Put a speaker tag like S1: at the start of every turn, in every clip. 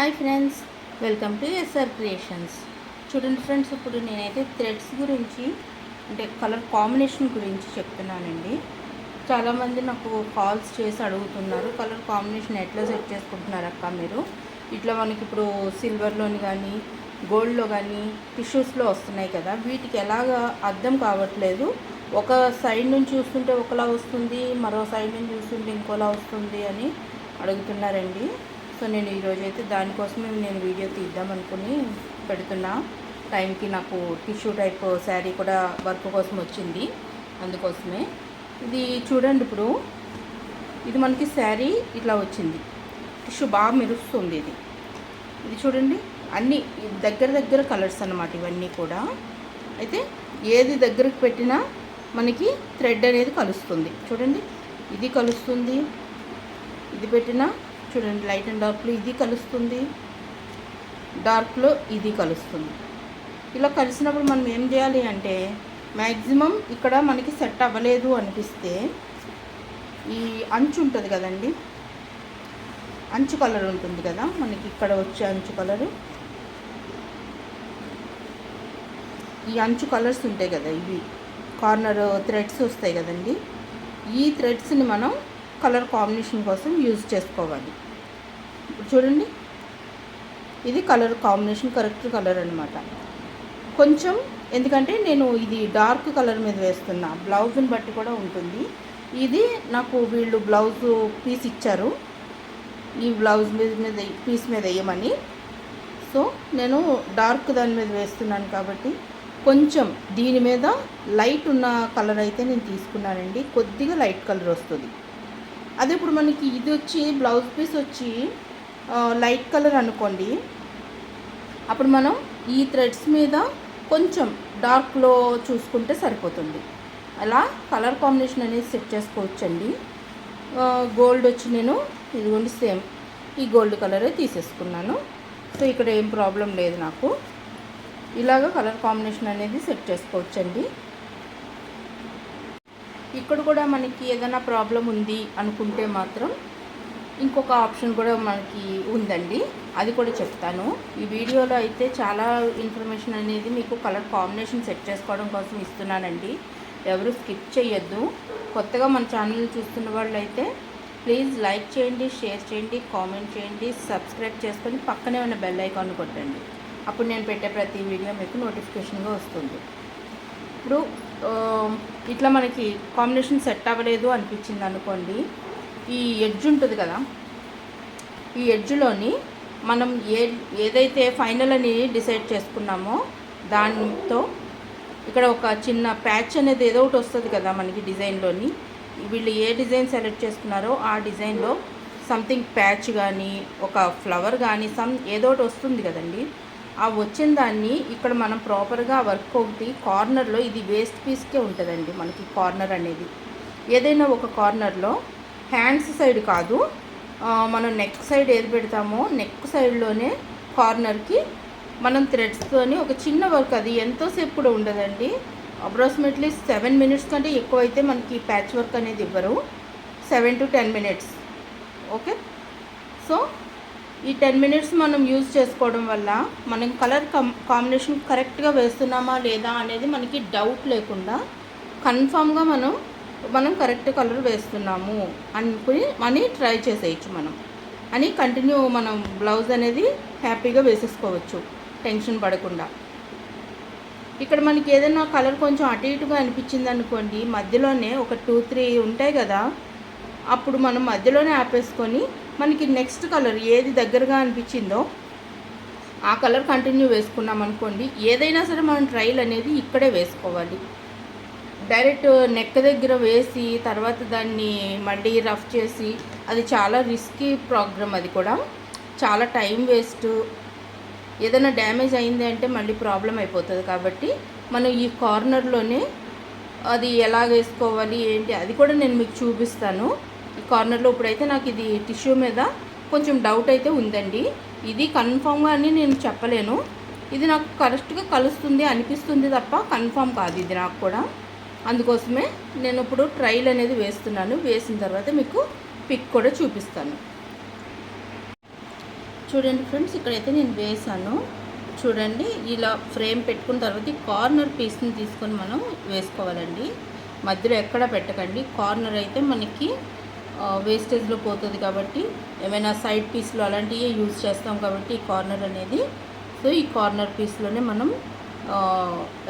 S1: Hi friends welcome to S R creations. చూడండి friends ఇప్పుడు నేనైతే థ్రెడ్స్ గురించి అంటే కలర్ కాంబినేషన్ గురించి చెప్తున్నానండి. చాలామంది నాకు కాల్స్ చేసి అడుగుతున్నారు కలర్ కాంబినేషన్ ఎట్లా సెట్ చేసుకుంటున్నారు అక్క మీరు? ఇట్లా మనకి ఇప్పుడు సిల్వర్లోని కానీ గోల్డ్లో కానీ టిష్యూస్లో వస్తున్నాయి కదా వీటికి ఎలాగ అర్థం కావట్లేదు. ఒక సైడ్ నుంచి చూస్తుంటే ఒకలా వస్తుంది మరో సైడ్ నుంచి చూస్తుంటే ఇంకోలా వస్తుంది అని అడుగుతున్నారండి. సో నేను ఈరోజు అయితే దానికోసమే నేను వీడియో తీద్దాం అనుకుని పెడుతున్నా. టైంకి నాకు టిష్యూ టైప్ శారీ కూడా వర్క్ కోసం వచ్చింది. అందుకోసమే. ఇది చూడండి ఇప్పుడు. ఇది మనకి శారీ ఇట్లా వచ్చింది. టిష్యూ బాగా మెరుస్తుంది ఇది. ఇది చూడండి. అన్ని దగ్గర దగ్గర కలర్స్ అన్నమాట ఇవన్నీ కూడా. అయితే ఏది దగ్గరకు పెట్టినా మనకి థ్రెడ్ అనేది కలుస్తుంది. చూడండి. ఇది కలుస్తుంది. ఇది పెట్టినా చూడండి లైట్ అండ్ డార్క్లో ఇది కలుస్తుంది. డార్క్లో ఇది కలుస్తుంది. ఇలా కలిసినప్పుడు మనం ఏం చేయాలి అంటే మ్యాక్సిమం ఇక్కడ మనకి సెట్ అవ్వలేదు అనిపిస్తే ఈ అంచు ఉంటుంది కదండి? అంచు కలర్ ఉంటుంది కదా మనకి ఇక్కడ వచ్చే అంచు కలరు ఈ అంచు కలర్స్ ఉంటాయి కదా ఇవి. కార్నర్ థ్రెడ్స్ వస్తాయి కదండి. ఈ థ్రెడ్స్ని మనం కలర్ కాంబినేషన్ కోసం యూజ్ చేసుకోవాలి. ఇప్పుడు చూడండి. ఇది కలర్ కాంబినేషన్ కరెక్ట్ కలర్ అనమాట కొంచెం ఎందుకంటే నేను ఇది డార్క్ కలర్ మీద వేస్తున్నా. బ్లౌజ్ని బట్టి కూడా ఉంటుంది. ఇది నాకు వీళ్ళు బ్లౌజ్ పీస్ ఇచ్చారు. ఈ బ్లౌజ్ మీద మీద పీస్ మీద వేయమని. సో నేను డార్క్ దాని మీద వేస్తున్నాను కాబట్టి కొంచెం దీని మీద లైట్ ఉన్న కలర్ అయితే నేను తీసుకున్నానండి. కొద్దిగా లైట్ కలర్ వస్తుంది. అదే ఇప్పుడు మనకి ఇది వచ్చి బ్లౌజ్ పీస్ వచ్చి లైట్ కలర్ అనుకోండి. అప్పుడు మనం ఈ థ్రెడ్స్ మీద కొంచెం డార్క్లో చూసుకుంటే సరిపోతుంది. అలా కలర్ కాంబినేషన్ అనేది సెట్ చేసుకోవచ్చండి. గోల్డ్ వచ్చి నేను ఇదిగోండి సేమ్ ఈ గోల్డ్ కలరే తీసేసుకున్నాను. సో ఇక్కడ ఏం ప్రాబ్లం లేదు నాకు. ఇలాగ కలర్ కాంబినేషన్ అనేది సెట్ చేసుకోవచ్చండి. ఇక్కడ కూడా మనకి ఏదైనా ప్రాబ్లం ఉంది అనుకుంటే మాత్రం ఇంకొక ఆప్షన్ కూడా మనకి ఉందండి. అది కూడా చెప్తాను. ఈ వీడియోలో అయితే చాలా ఇన్ఫర్మేషన్ అనేది మీకు కలర్ కాంబినేషన్ సెట్ చేసుకోవడం కోసం ఇస్తున్నానండి. ఎవరు స్కిప్ చేయొద్దు. కొత్తగా మన ఛానల్ చూస్తున్న వాళ్ళు అయితే ప్లీజ్ లైక్ చేయండి షేర్ చేయండి కామెంట్ చేయండి సబ్స్క్రైబ్ చేసుకొని పక్కనే ఉన్న బెల్ ఐకాన్ కొట్టండి. అప్పుడు నేను పెట్టే ప్రతి వీడియో మీకు నోటిఫికేషన్గా వస్తుంది. ఇప్పుడు ఇట్లా మనకి కాంబినేషన్ సెట్ అవ్వలేదు అనిపించింది అనుకోండి. ఈ ఎడ్జ్ ఉంటుంది కదా? ఈ ఎడ్జ్లోని మనం ఏ ఏదైతే ఫైనల్ అని డిసైడ్ చేసుకున్నామో దాంతో ఇక్కడ ఒక చిన్న ప్యాచ్ అనేది ఏదో ఒకటి వస్తుంది కదా మనకి డిజైన్లోని వీళ్ళు ఏ డిజైన్ సెలెక్ట్ చేసుకున్నారో ఆ డిజైన్లో సంథింగ్ ప్యాచ్ కానీ ఒక ఫ్లవర్ కానీ సమ్ ఏదో ఒకటి వస్తుంది కదండి. ఆ వచ్చిన దాన్ని ఇక్కడ మనం ప్రాపర్గా వర్క్ ఒకటి కార్నర్లో ఇది వేస్ట్ పీస్కే ఉంటుందండి మనకి కార్నర్ అనేది. ఏదైనా ఒక కార్నర్లో హ్యాండ్స్ సైడ్ కాదు మనం నెక్ సైడ్ ఏది పెడతామో నెక్ సైడ్లోనే కార్నర్కి మనం థ్రెడ్స్తోని ఒక చిన్న వర్క్ అది ఎంతోసేపు కూడా ఉండదండి. అప్రాక్సిమేట్లీ సెవెన్ మినిట్స్ కంటే ఎక్కువ అయితే మనకి ప్యాచ్ వర్క్ అనేది ఇవ్వరు. Seven to ten minutes okay so ఈ టెన్ మినిట్స్ మనం యూజ్ చేసుకోవడం వల్ల మనం కలర్ కం కాంబినేషన్ కరెక్ట్గా వేస్తున్నామా లేదా అనేది మనకి డౌట్ లేకుండా కన్ఫామ్గా మనం మనం కరెక్ట్ కలర్ వేస్తున్నాము అనుకుని అని ట్రై చేసేయచ్చు మనం. అని కంటిన్యూ మనం బ్లౌజ్ అనేది హ్యాపీగా వేసేసుకోవచ్చు టెన్షన్ పడకుండా. ఇక్కడ మనకి ఏదైనా కలర్ కొంచెం అటు ఇటుగా అనిపించింది అనుకోండి మధ్యలోనే ఒక టూ త్రీ ఉంటాయి కదా అప్పుడు మనం మధ్యలోనే ఆపేసుకొని మనకి నెక్స్ట్ కలర్ ఏది దగ్గరగా అనిపించిందో ఆ కలర్ కంటిన్యూ వేసుకున్నాం అనుకోండి ఏదైనా సరే మనం ట్రైల్ అనేది ఇక్కడే వేసుకోవాలి. డైరెక్ట్ నెక్ దగ్గర వేసి తర్వాత దాన్ని మళ్ళీ రఫ్ చేసి అది చాలా రిస్కీ ప్రోగ్రామ్ అది కూడా. చాలా టైం వేస్ట్ ఏదైనా డ్యామేజ్ అయింది అంటే మళ్ళీ ప్రాబ్లం అయిపోతుంది కాబట్టి మనం ఈ కార్నర్లోనే అది ఎలా వేసుకోవాలి ఏంటి అది కూడా నేను మీకు చూపిస్తాను. ఈ కార్నర్లో ఇప్పుడైతే నాకు ఇది టిష్యూ మీద కొంచెం డౌట్ అయితే ఉందండి. ఇది కన్ఫామ్గా అని నేను చెప్పలేను. ఇది నాకు కరెక్ట్గా కలుస్తుంది అనిపిస్తుంది తప్ప కన్ఫామ్ కాదు ఇది నాకు కూడా. అందుకోసమే నేను ఇప్పుడు ట్రైల్ అనేది వేస్తున్నాను. వేసిన తర్వాత మీకు పిక్ కూడా చూపిస్తాను. చూడండి ఫ్రెండ్స్ ఇక్కడైతే నేను వేసాను చూడండి ఇలా ఫ్రేమ్ పెట్టుకున్న తర్వాత ఈ కార్నర్ పీస్ని తీసుకొని మనం వేసుకోవాలండి. మధ్యలో ఎక్కడ పెట్టకండి. కార్నర్ అయితే మనకి వేస్టేజ్లో పోతుంది కాబట్టి ఏమైనా సైడ్ పీస్లు అలాంటివి యూజ్ చేస్తాం కాబట్టి ఈ కార్నర్ అనేది. సో ఈ కార్నర్ పీస్లోనే మనం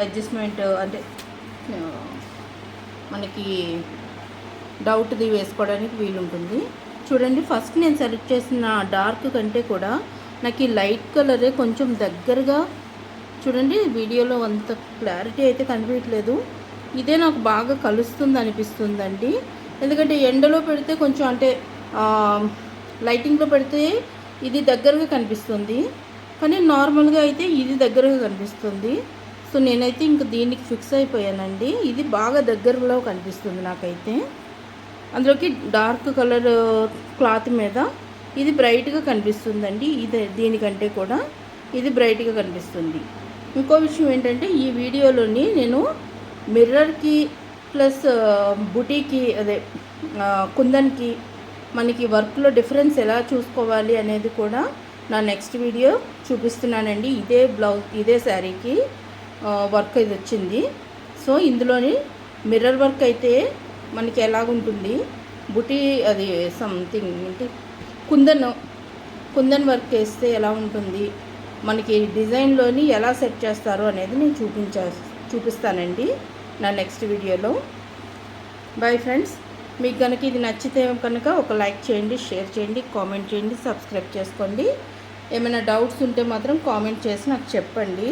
S1: అడ్జస్ట్మెంట్ అంటే మనకి డౌట్ది వేసుకోవడానికి వీలుంటుంది. చూడండి ఫస్ట్ నేను సెలెక్ట్ చేసిన డార్క్ కంటే కూడా నాకు ఈ లైట్ కలరే కొంచెం దగ్గరగా చూడండి వీడియోలో అంత క్లారిటీ అయితే కనిపించట్లేదు. ఇదే నాకు బాగా కలుస్తుంది అనిపిస్తుందండి. ఎందుకంటే ఎండలో పెడితే కొంచెం అంటే లైటింగ్లో పెడితే ఇది దగ్గరగా కనిపిస్తుంది. కానీ నార్మల్గా అయితే ఇది దగ్గరగా కనిపిస్తుంది. సో నేనైతే ఇంక దీనికి ఫిక్స్ అయిపోయానండి. ఇది బాగా దగ్గరలో కనిపిస్తుంది నాకైతే. అందులోకి డార్క్ కలర్ క్లాత్ మీద ఇది బ్రైట్గా కనిపిస్తుందండి. ఇది దీనికంటే కూడా ఇది బ్రైట్గా కనిపిస్తుంది. ఇంకో విషయం ఏంటంటే ఈ వీడియోలోని నేను మిర్రర్కి ప్లస్ బుటీకి అదే కుందన్కి మనకి వర్క్లో డిఫరెన్స్ ఎలా చూసుకోవాలి అనేది కూడా నా నెక్స్ట్ వీడియో చూపిస్తున్నానండి. ఇదే బ్లౌజ్ ఇదే శారీకి వర్క్ ఇది వచ్చింది. సో ఇందులోని మిర్రర్ వర్క్ అయితే మనకి ఎలాగుంటుంది? బుటీ అది సంథింగ్ ఏంటి కుందన్ కుందన్ వర్క్ వేస్తే ఎలా ఉంటుంది? మనకి డిజైన్లోని ఎలా సెట్ చేస్తారు అనేది నేను చూపించా చూపిస్తానండి. నా నెక్స్ట్ వీడియోలో బాయ్ ఫ్రెండ్స్ మీకు కనుక ఇది నచ్చితే కనుక ఒక లైక్ చేయండి షేర్ చేయండి కామెంట్ చేయండి సబ్స్క్రైబ్ చేసుకోండి. ఏమైనా డౌట్స్ ఉంటే మాత్రం కామెంట్ చేసి నాకు చెప్పండి.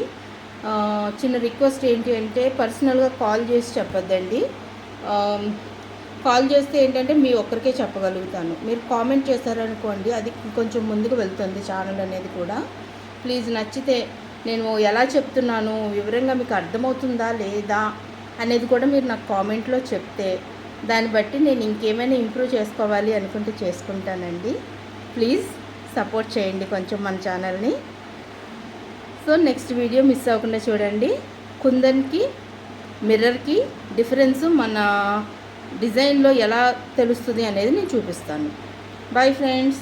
S1: చిన్న రిక్వెస్ట్ ఏంటి అంటే పర్సనల్గా కాల్ చేసి చెప్పొద్దండి. కాల్ చేస్తే ఏంటంటే మీ ఒక్కరికే చెప్పగలుగుతాను. మీరు కామెంట్ చేశారనుకోండి అది కొంచెం ముందుకు వెళ్తుంది ఛానల్ అనేది కూడా. ప్లీజ్ నచ్చితే నేను ఎలా చెప్తున్నాను? వివరంగా మీకు అర్థమవుతుందా లేదా? అనేది కూడా మీరు నాకు కామెంట్లో చెప్తే దాన్ని బట్టి నేను ఇంకేమైనా ఇంప్రూవ్ చేసుకోవాలి అనుకుంటే చేసుకుంటానండి. ప్లీజ్ సపోర్ట్ చేయండి కొంచెం మన ఛానల్ని. సో నెక్స్ట్ వీడియో మిస్ అవ్వకుండా చూడండి. కుందన్కి మిర్రర్కి డిఫరెన్స్ మన డిజైన్లో ఎలా తెలుస్తుంది అనేది నేను చూపిస్తాను. Bye friends.